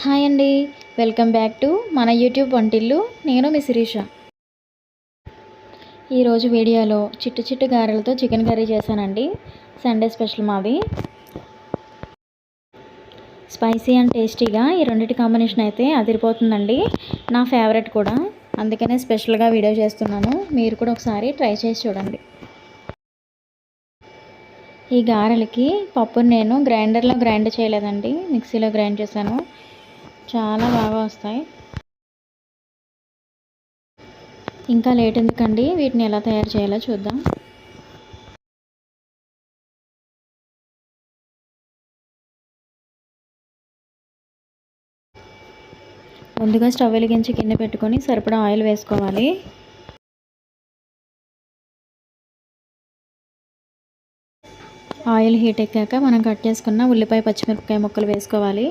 Hi అండి. Welcome back to మన YouTube వంటిల్లు. నేను మీ శిరీష. ఈరోజు వీడియోలో చిట్టు చిట్టు గారెలతో చికెన్ కర్రీ చేశానండి. సండే స్పెషల్ మాది. స్పైసీ అండ్ టేస్టీగా ఈ రెండింటి కాంబినేషన్ అయితే అదిరిపోతుందండి. నా ఫేవరెట్ కూడా. అందుకనే స్పెషల్గా వీడియో చేస్తున్నాను. మీరు కూడా ఒకసారి ట్రై చేసి చూడండి. ఈ గారెలకి పప్పుని నేను గ్రైండర్లో గ్రైండ్ చేయలేదండి. మిక్సీలో గ్రైండ్ చేశాను. చాలా బాగా వస్తాయి. ఇంకా లేట్ ఎందుకండి? వీటిని ఎలా తయారు చేయాలో చూద్దాం. ముందుగా స్టవ్ వెలిగించి కింద పెట్టుకొని సరిపడా ఆయిల్ వేసుకోవాలి. ఆయిల్ హీట్ ఎక్కాక మనం కట్ చేసుకున్న ఉల్లిపాయ పచ్చిమిరపకాయ ముక్కలు వేసుకోవాలి.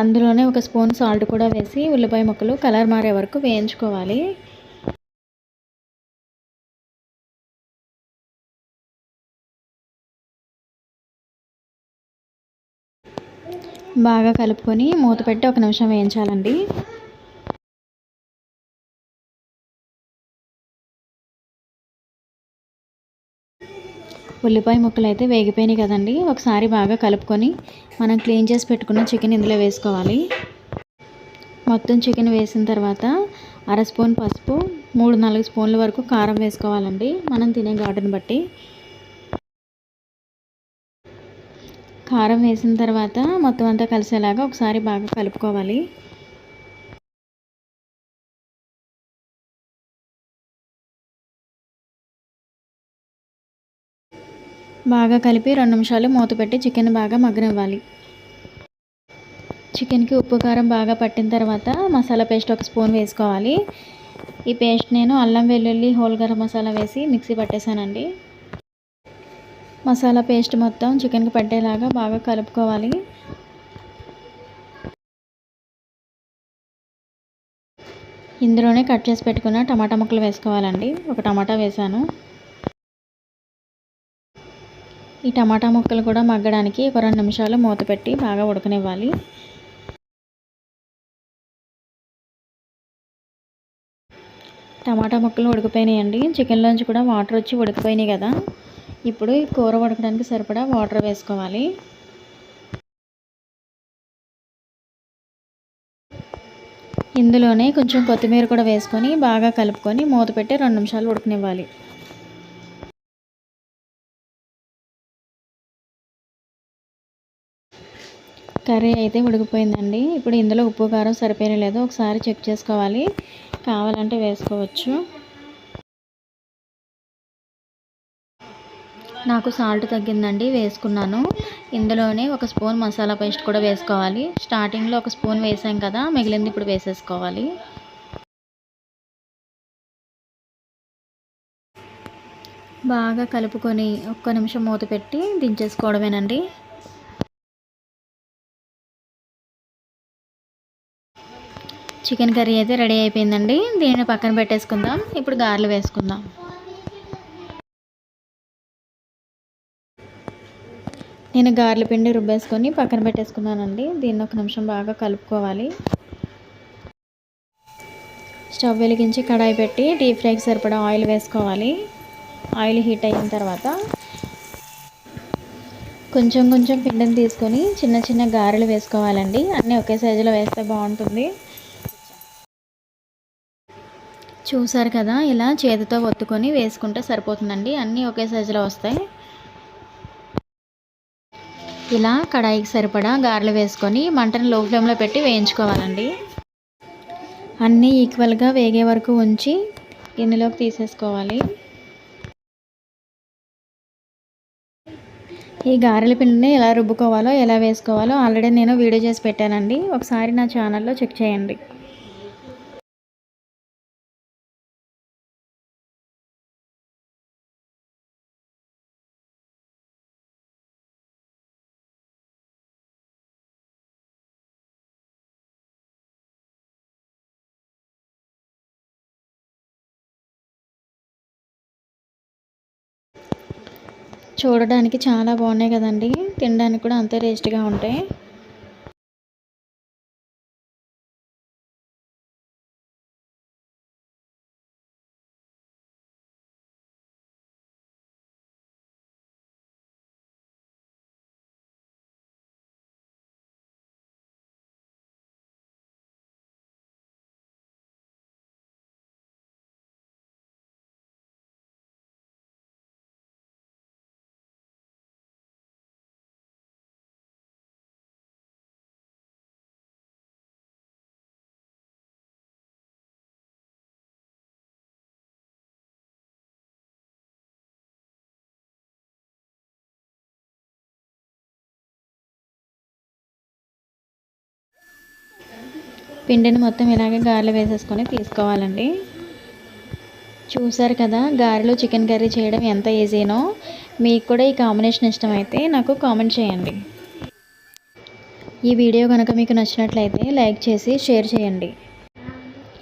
అందులోనే ఒక స్పూన్ సాల్ట్ కూడా వేసి ఉల్లిపాయ ముక్కలు కలర్ మారే వరకు వేయించుకోవాలి. బాగా కలుపుకొని మూత పెట్టి ఒక నిమిషం వేయించాలండి. ఉల్లిపాయ ముక్కలు అయితే వేగిపోయినాయి కదండి. ఒకసారి బాగా కలుపుకొని మనం క్లీన్ చేసి పెట్టుకున్న చికెన్ ఇందులో వేసుకోవాలి. మొత్తం చికెన్ వేసిన తర్వాత అర స్పూన్ పసుపు మూడు నాలుగు స్పూన్ల వరకు కారం వేసుకోవాలండి. మనం తినే ఘాటును బట్టి. కారం వేసిన తర్వాత మొత్తం అంతా కలిసేలాగా ఒకసారి బాగా కలుపుకోవాలి. బాగా కలిపి రెండు నిమిషాలు మూత పెట్టి చికెన్ బాగా మగ్గనివ్వాలి. చికెన్కి ఉప్పు కారం బాగా పట్టిన తర్వాత మసాలా పేస్ట్ ఒక స్పూన్ వేసుకోవాలి. ఈ పేస్ట్ నేను అల్లం వెల్లుల్లి హోల్ గరం మసాలా వేసి మిక్సీ పట్టేశానండి. మసాలా పేస్ట్ మొత్తం చికెన్కి పట్టేలాగా బాగా కలుపుకోవాలి. ఇందులోనే కట్ చేసి పెట్టుకున్న టమాటా ముక్కలు వేసుకోవాలండి. ఒక టమాటా వేసాను. ఈ టమాటా ముక్కలు కూడా మగ్గడానికి ఒక రెండు నిమిషాలు మూత పెట్టి బాగా ఉడకనివ్వాలి. టమాటా ముక్కలు ఉడికిపోయినాయండి. చికెన్లోంచి కూడా వాటర్ వచ్చి ఉడికిపోయినాయి కదా. ఇప్పుడు ఈ కూర ఉడకడానికి సరిపడా వాటర్ వేసుకోవాలి. ఇందులోనే కొంచెం కొత్తిమీర కూడా వేసుకొని బాగా కలుపుకొని మూత పెట్టి రెండు నిమిషాలు ఉడకనివ్వాలి. కర్రీ అయితే ఉడికిపోయిందండి. ఇప్పుడు ఇందులో ఉప్పు కారం సరిపోయిన లేదో ఒకసారి చెక్ చేసుకోవాలి. కావాలంటే వేసుకోవచ్చు. నాకు సాల్ట్ తగ్గిందండి వేసుకున్నాను. ఇందులోనే ఒక స్పూన్ మసాలా పేస్ట్ కూడా వేసుకోవాలి. స్టార్టింగ్లో ఒక స్పూన్ వేసాం కదా మిగిలింది ఇప్పుడు వేసేసుకోవాలి. బాగా కలుపుకొని ఒక్క నిమిషం మూత పెట్టి దించేసుకోవడమేనండి. చికెన్ కర్రీ అయితే రెడీ అయిపోయిందండి. దీన్ని పక్కన పెట్టేసుకుందాం. ఇప్పుడు గారెలు వేసుకుందాం. నేను గారెల పిండి రుబ్బేసుకొని పక్కన పెట్టేసుకున్నానండి. దీన్ని ఒక నిమిషం బాగా కలుపుకోవాలి. స్టవ్ వెలిగించి కడాయి పెట్టి డీప్ ఫ్రైకి సరిపడా ఆయిల్ వేసుకోవాలి. ఆయిల్ హీట్ అయిన తర్వాత కొంచెం కొంచెం పిండిని తీసుకొని చిన్న చిన్న గారెలు వేసుకోవాలండి. అన్నీ ఒకే సైజులో వేస్తే బాగుంటుంది. చూసారు కదా ఇలా చేతితో ఒత్తుకొని వేసుకుంటే సరిపోతుందండి. అన్నీ ఒకే సైజులో వస్తాయి. ఇలా కడాయికి సరిపడా గారెలు వేసుకొని మంటను లో ఫ్లేమ్లో పెట్టి వేయించుకోవాలండి. అన్నీ ఈక్వల్గా వేగే వరకు ఉంచి గిన్నెలోకి తీసేసుకోవాలి. ఈ గారెల పిండిని ఎలా రుబ్బుకోవాలో ఎలా వేసుకోవాలో ఆల్రెడీ నేను వీడియో చేసి పెట్టానండి. ఒకసారి నా ఛానల్లో చెక్ చేయండి. చూడడానికి చాలా బాగున్నాయి కదండి. తినడానికి కూడా అంతే టేస్ట్గా ఉంటాయి. పిండిని మొత్తం ఇలాగే గారెలు వేసేసుకొని తీసుకోవాలండి. చూసారు కదా గారెలు చికెన్ కర్రీ చేయడం ఎంత ఈజీనో? మీకు కూడా ఈ కాంబినేషన్ ఇష్టమైతే నాకు కామెంట్ చేయండి. ఈ వీడియో కనుక మీకు నచ్చినట్లయితే లైక్ చేసి షేర్ చేయండి.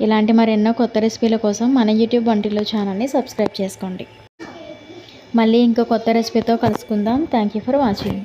ఇలాంటి మరెన్నో కొత్త రెసిపీల కోసం మన యూట్యూబ్ వంటిలో ఛానల్ని సబ్స్క్రైబ్ చేసుకోండి. మళ్ళీ ఇంకో కొత్త రెసిపీతో కలుసుకుందాం. Thank you for watching.